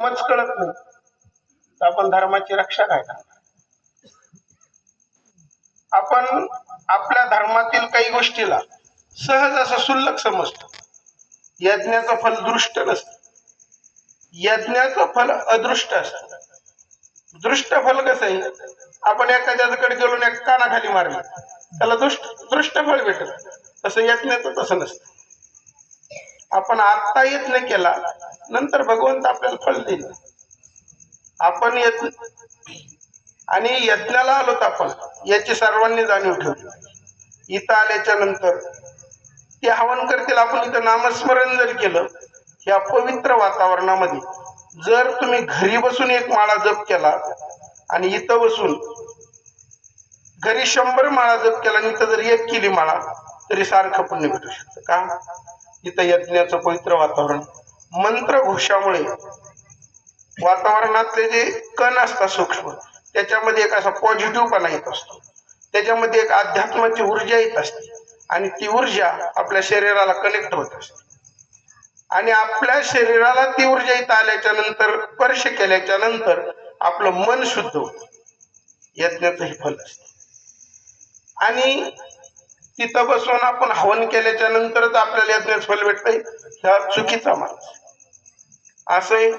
Much कळत नाही. तर आपण धर्माची रक्षा काय करणार? आपण आपल्या धर्मातील काही गोष्टीला सहज असं सुल्लक समजतो. यज्ञाचं फल दृष्ट नसत. यज्ञाचं फल अदृष्ट असत. दृष्ट फल कसं आहे? आपण एखाद्याकडे गेलो एक कानाखाली मारली त्याला दृष्ट दृष्ट फळ भेटत तसं यज्ञाचं तसं नसतं. आपण आत्ता यत्न केला नंतर भगवंत आपल्याला फळ देईल आपण येत आणि यज्ञाला आलोत आपण याची सर्वांनी जाणीव ठेवली. इथं आल्याच्यानंतर ते हवन करतील आपण इथं नामस्मरण जर केलं या पवित्र वातावरणामध्ये जर तुम्ही घरी बसून एक माळा जप केला आणि इथं बसून घरी शंभर माळा जप केला आणि इथं जर एक केली माळा तरी सारखं पुण्य भेटू शकतं का? इथं यज्ञाचं पवित्र वातावरण मंत्र घोषामुळे वातावरणातले जे कण असतात सूक्ष्म त्याच्यामध्ये एक असा पॉझिटिव्हपणा येत असतो. त्याच्यामध्ये एक अध्यात्माची ऊर्जा येत असते आणि ती ऊर्जा आपल्या शरीराला कनेक्ट होत असते. आणि आपल्या शरीराला ती ऊर्जा इथं आल्याच्यानंतर स्पर्श केल्याच्यानंतर आपलं मन शुद्ध होतं. यज्ञाचं हे फल असत. आणि तिथं बसून आपण हवन केल्याच्या नंतरच आपल्याला यज्ञाचं फल भेटतंय. ह्या चुकीचा मार्ग. असं आहे,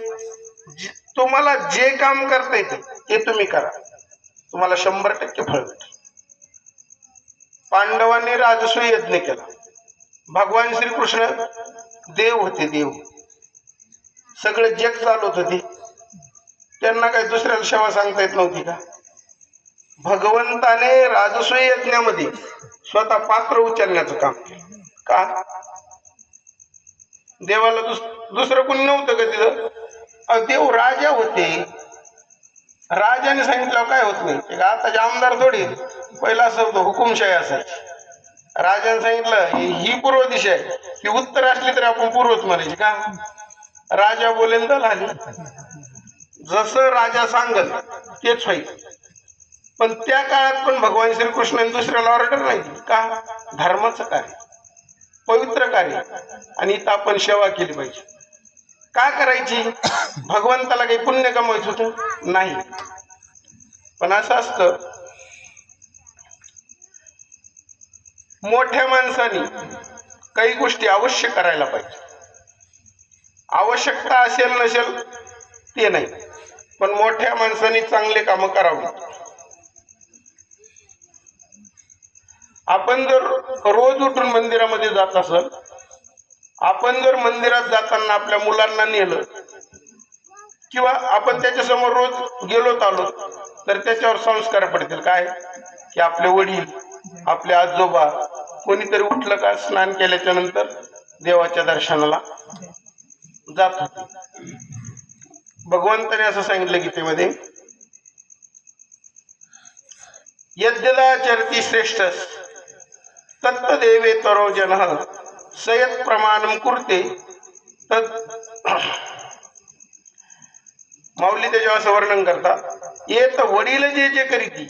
तुम्हाला जे काम करता येते ते तुम्ही करा. तुम्हाला शंभर टक्के फळ भेटेल. पांडवांनी राजसूय यज्ञ केला. भगवान श्रीकृष्ण देव होते देव. सगळे जग चालवत होते. त्यांना काही दुसऱ्याला सेवा सांगता येत नव्हती का? भगवंताने राजसूय यज्ञामध्ये स्वतः पात्र उचलण्याचं काम केलं. का? देवाला दुस दुसरं कोणी नव्हतं का तिथं? अहो, देव राजा होते. राजाने सांगितलं काय होत नाही. आताचे आमदार थोडी पहिला असं होतं हुकुमशाही असायची. राजाने सांगितलं ही पूर्व दिशा आहे. ती उत्तर असली तरी आपण पूर्वच म्हणायची. का? राजा बोलेल तर आली जसं राजा सांगल तेच होईल. पण त्या काळात पण भगवान श्रीकृष्णाने दुसऱ्याला ऑर्डर नाही का? धर्माचं कार्य. पवित्र कार्य. आणि इथं आपण सेवा केली पाहिजे. का करायची? भगवंताला काही पुण्य कमवायचं होतं? नाही. पण असं असतं मोठ्या माणसाने काही गोष्टी अवश्य करायला पाहिजे. आवश्यकता असेल नसेल ते नाही. पण मोठ्या माणसाने चांगले कामं करावी आपण जर रोज उठून मंदिरामध्ये जात असल आपण जर मंदिरात जाताना आपल्या मुलांना नेलं किंवा आपण त्याच्यासमोर रोज गेलोत आलो तर त्याच्यावर संस्कार पडतील. काय? की आपले वडील आपले आजोबा कोणीतरी उठलं का स्नान केल्याच्यानंतर देवाच्या दर्शनाला जात होते. भगवंताने असं सांगितलं गीतेमध्ये यद्यदा चरती श्रेष्ठ तत्तदेवे तरो जन सयत प्रमाणम कुर्ते। तत् माऊली त्याच्यावर असं वर्णन करतात येत वडील जे जे करीती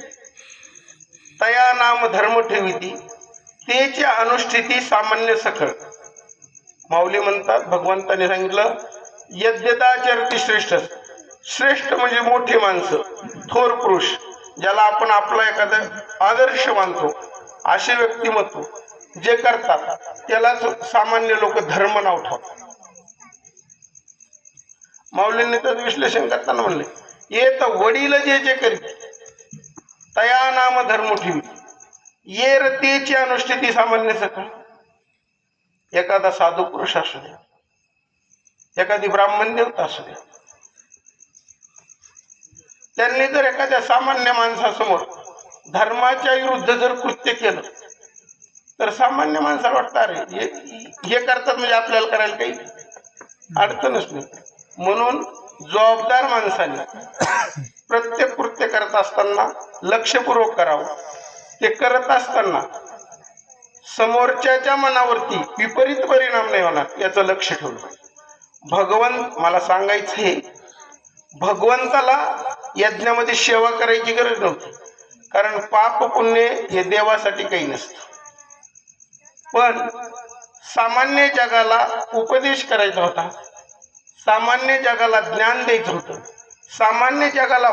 तया नाम धर्म ठेविती तेच्या अनुष्ठिती सामान्य सखळ माऊली म्हणतात भगवंताने सांगितलं यद्यदाचरती श्रेष्ठ श्रेष्ठ म्हणजे मोठी माणसं थोर पुरुष ज्याला आपण आपला एखादा आदर्श मानतो असे व्यक्तिमत्व जे करतात त्यालाच सामान्य लोक धर्म नाव ठेवतात. माऊलींनी त्याचं विश्लेषण करताना म्हणले येत वडील जे जे करी तया नाम धर्म ठेवी. ये रतीची अनुष्ठिती सामान्य सकाळ एखादा साधू पुरुष असू द्या एखादी ब्राह्मण देवता असू द्या त्यांनी जर एखाद्या सामान्य माणसासमोर धर्माच्या विरुद्ध जर कृत्य केलं तर सामान्य माणसाला वाटतं अरे हे हे करतात म्हणजे आपल्याला करायला काही अडचणच नाही. म्हणून जबाबदार माणसाने प्रत्येक कृत्य करत असताना लक्षपूर्वक करावं. ते करत असताना समोरच्याच्या मनावरती विपरीत परिणाम नाही होणार याचं लक्ष ठेवलं भगवंत मला सांगायचं हे भगवंताला यज्ञामध्ये सेवा करायची गरज नव्हती. कारण पाप पुण्य हे देवासाठी काही नसतं. पण सामान्य जगाला उपदेश करायचा होता. सामान्य जगाला ज्ञान द्यायचं होतं. सामान्य जगाला